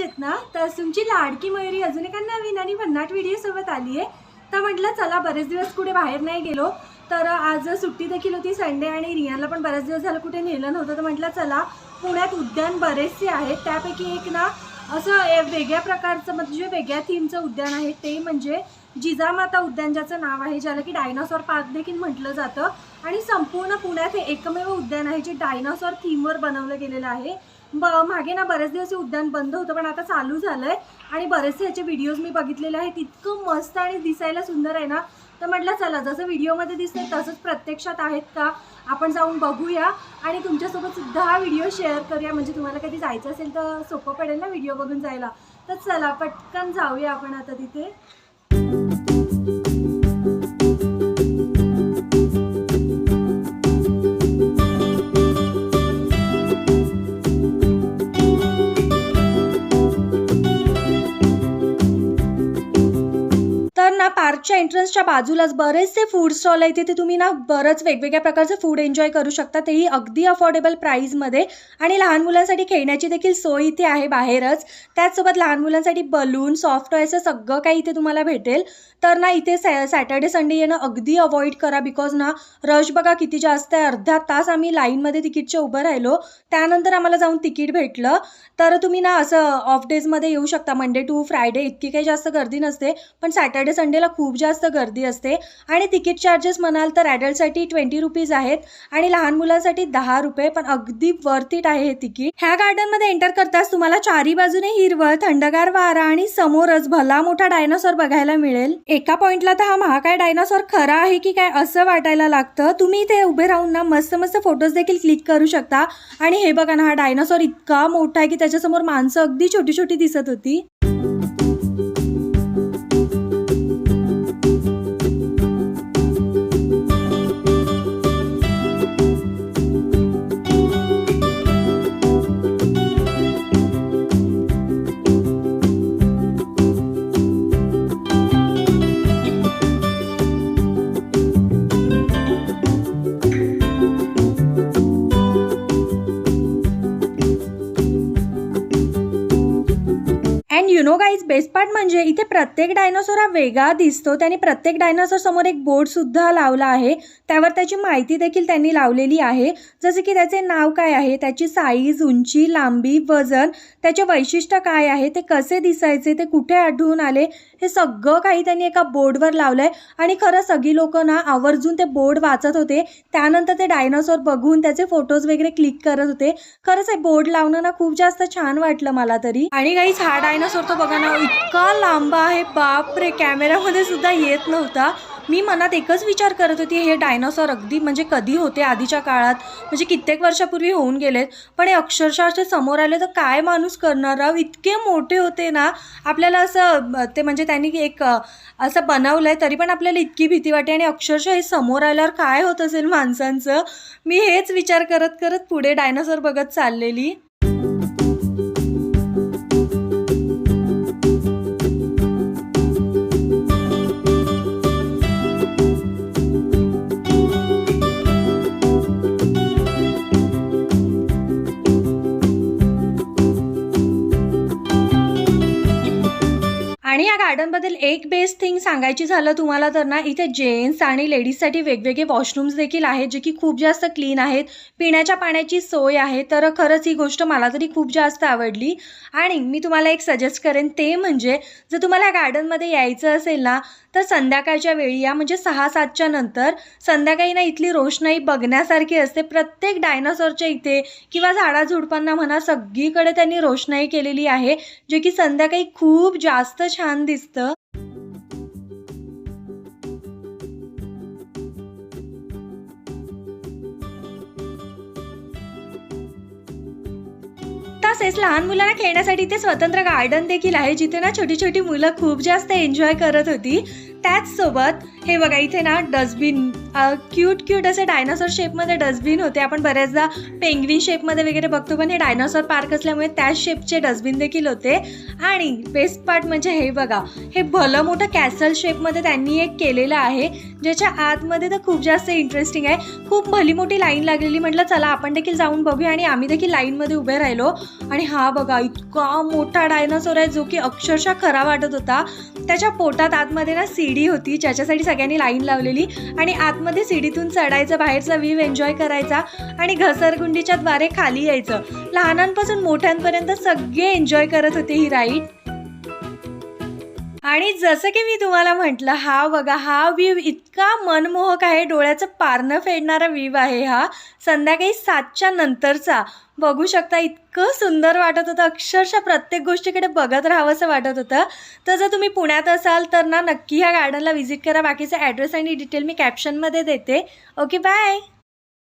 आहेत ना? तर तुमची लाडकी मयुरी अजून एका नवीन आणि भन्नाट व्हिडिओसोबत आली आहे. तर म्हटलं चला बरेच दिवस कुठे बाहेर नाही गेलो. तर आज सुट्टी देखील होती संडे आणि रियाला पण बरेच दिवस झालं कुठे नेलं नव्हतं. तर म्हटलं चला पुण्यात उद्यान बरेचसे आहेत. त्यापैकी एक ना असं वेगळ्या प्रकारचं म्हणजे वेगळ्या थीमचं उद्यान आहे ते म्हणजे जिजामाता उद्यान ज्याचं नाव आहे ज्याला की डायनासॉर पार्क देखील म्हटलं जातं. आणि संपूर्ण पुण्यात हे एकमेव उद्यान आहे जे डायनासॉर थीमवर बनवलं गेलेलं आहे. ब मागे ना बरेच दिवस हे उद्यान बंद होतं पण आता चालू झालं आहे आणि बरेचसे ह्याचे व्हिडिओज मी बघितलेले आहेत. इतकं मस्त आणि दिसायला सुंदर आहे ना. तर म्हटलं चला जसं व्हिडिओमध्ये दिसतंय तसंच प्रत्यक्षात आहेत का? आपण जाऊन बघूया. आणि तुमच्यासोबत सुद्धा हा व्हिडिओ शेअर करूया. म्हणजे तुम्हाला कधी जायचं असेल तर सोपं पडेल ना व्हिडिओ बघून जायला. तर चला पटकन जाऊया आपण आता तिथे. पार्कच्या एंट्रन्सच्या बाजूलाच बरेचसे फूड स्टॉल आहेत. तिथे तुम्ही ना बरंच वेगवेगळ्या प्रकारचे फूड एन्जॉय करू शकता. तेही अगदी अफोर्डेबल प्राईजमध्ये आणि लहान मुलांसाठी खेळण्याची देखील सोय इथे आहे बाहेरच. त्याचसोबत लहान मुलांसाठी बलून सॉफ्ट टॉयचं सगळं काही इथे तुम्हाला भेटेल. तर ना इथे सॅ सॅटर्डे संडे येणं अगदी अवॉइड करा बिकॉज ना रश बघा किती जास्त आहे. अर्धा तास आम्ही लाईनमध्ये तिकीटचे उभं राहिलो. त्यानंतर आम्हाला जाऊन तिकीट भेटलं. तर तुम्ही ना असं ऑफ डेजमध्ये येऊ शकता. मंडे टू फ्रायडे इतकी काही जास्त गर्दी नसते. पण सॅटर्डे संडेला खूप जास्त गर्दी असते. आणि तिकीट चार्जेस म्हणाल तर ॲडल्टसाठी ट्वेंटी रुपीज आहेत. आणि लहान मुलांसाठी दहा रुपये. पण अगदी वर्थ इट आहे हे तिकीट. ह्या गार्डनमध्ये एंटर करताच तुम्हाला चारी बाजूने हिरवळ थंडगार वारा आणि समोरच भला मोठा डायनासॉर बघायला मिळेल. एका पॉइंटला तर हा महाकाय डायनासॉर खरा आहे की काय असं वाटायला लागतं? तुम्ही इथे उभे राहून ना मस्त मस्त फोटोज देखील क्लिक करू शकता. आणि हे बघा ना हा डायनासॉर इतका मोठा आहे की त्याच्यासमोर माणसं अगदी छोटी छोटी दिसत होती. नो गाईज बेस्ट पार्ट म्हणजे इथे प्रत्येक डायनोसॉर हा वेगळा दिसतो. त्यांनी प्रत्येक डायनासोर समोर एक बोर्ड सुद्धा लावला आहे. त्यावर त्याची माहिती देखील त्यांनी लावलेली आहे. जसे की त्याचे नाव काय आहे त्याची साईज उंची लांबी वजन त्याचे वैशिष्ट्य काय आहे ते कसे दिसायचे ते कुठे आढळून आले हे सगळं काही त्यांनी एका बोर्डवर लावलंय. आणि खरं सगळी लोक ना आवर्जून ते बोर्ड वाचत होते. त्यानंतर ते डायनासोर बघून त्याचे फोटोज वगैरे क्लिक करत होते. खरंच हे बोर्ड लावणं ना खूप जास्त छान वाटलं मला तरी. आणि काहीच हा डायनोसॉर तो बघा ना इतका लांबा आहे. बाप रे कॅमेऱ्यामध्ये सुद्धा येत नव्हता. मी मनात एकच विचार करत होती हे डायनासॉर अगदी म्हणजे कधी होते? आधीच्या काळात म्हणजे कित्येक वर्षापूर्वी होऊन गेलेत. पण हे अक्षरशः असे समोर आले तर काय माणूस करणार? राव इतके मोठे होते ना. आपल्याला असं ते म्हणजे त्यांनी एक असं बनवलं आहे तरी पण आपल्याला इतकी भीती वाटते. आणि अक्षरशः हे समोर आल्यावर काय होत असेल माणसांचं? मी हेच विचार करत करत पुढे डायनासॉर बघत चाललेली. आणि या गार्डनबद्दल एक बेस्ट थिंग सांगायची झालं तुम्हाला तर ना इथे जेंट्स आणि लेडीजसाठी वेगवेगळे वॉशरूम्स देखील आहेत जे की खूप जास्त क्लीन आहेत पिण्याच्या पाण्याची सोय आहे तर खरंच ही गोष्ट मला तरी खूप जास्त आवडली. आणि मी तुम्हाला एक सजेस्ट करेन ते म्हणजे जर तुम्हाला या गार्डनमध्ये यायचं असेल ना तर संध्याकाळच्या वेळी या म्हणजे सहा सातच्या नंतर संध्याकाळी ना इथली रोषणाई बघण्यासारखी असते. प्रत्येक डायनासॉरच्या इथे किंवा झाडाझुडपांना म्हणा सगळीकडे त्यांनी रोषणाई केलेली आहे जे की संध्याकाळी खूप जास्त छान छान दिसतं. तसेच लहान मुलांना खेळण्यासाठी ते स्वतंत्र गार्डन देखील आहे जिथे ना छोटी छोटी मुलं खूप जास्त एन्जॉय करत होती. त्याचसोबत हे बघा इथे ना डस्टबिन क्यूट क्यूट असे डायनासॉर शेपमध्ये डस्टबिन होते. आपण बऱ्याचदा पेंग्विन शेपमध्ये वगैरे बघतो पण हे डायनासॉर पार्क असल्यामुळे त्याच शेपचे डस्टबिन देखील होते. आणि बेस्ट पार्ट म्हणजे हे बघा हे भलं मोठं कॅसल शेपमध्ये त्यांनी एक केलेलं आहे ज्याच्या आतमध्ये तर खूप जास्त इंटरेस्टिंग आहे. खूप भली मोठी लाईन लागलेली म्हटलं चला आपण देखील जाऊन बघूया आणि आम्ही देखील लाईनमध्ये उभे राहिलो. आणि हा बघा इतका मोठा डायनासोर आहे जो की अक्षरशः खरा वाटत होता. त्याच्या पोटात आतमध्ये ना सीडी होती ज्याच्यासाठी सगळ्यांनी लाईन लावलेली आणि आतमध्ये सीडीतून चढायचं बाहेरचा व्ह्यू एन्जॉय करायचा आणि घसरगुंडीच्या द्वारे खाली यायचं. लहानांपासून मोठ्यांपर्यंत सगळे एन्जॉय करत होते ही राईड आणि जसं की मी तुम्हाला म्हटलं हा बघा हा व्ह्यू इतका मनमोहक आहे डोळ्याचं पारणं फेडणारा व्ह्यू आहे हा. संध्याकाळी सातच्या नंतरचा. बघू शकता इतकं सुंदर वाटत होतं. अक्षरशः प्रत्येक गोष्टीकडे बघत राहावंसं वाटत होतं. तर जर तुम्ही पुण्यात असाल तर ना नक्की ह्या गार्डनला व्हिजिट करा. बाकीचा ॲड्रेस आणि डिटेल मी कॅप्शनमध्ये देते. Okay bye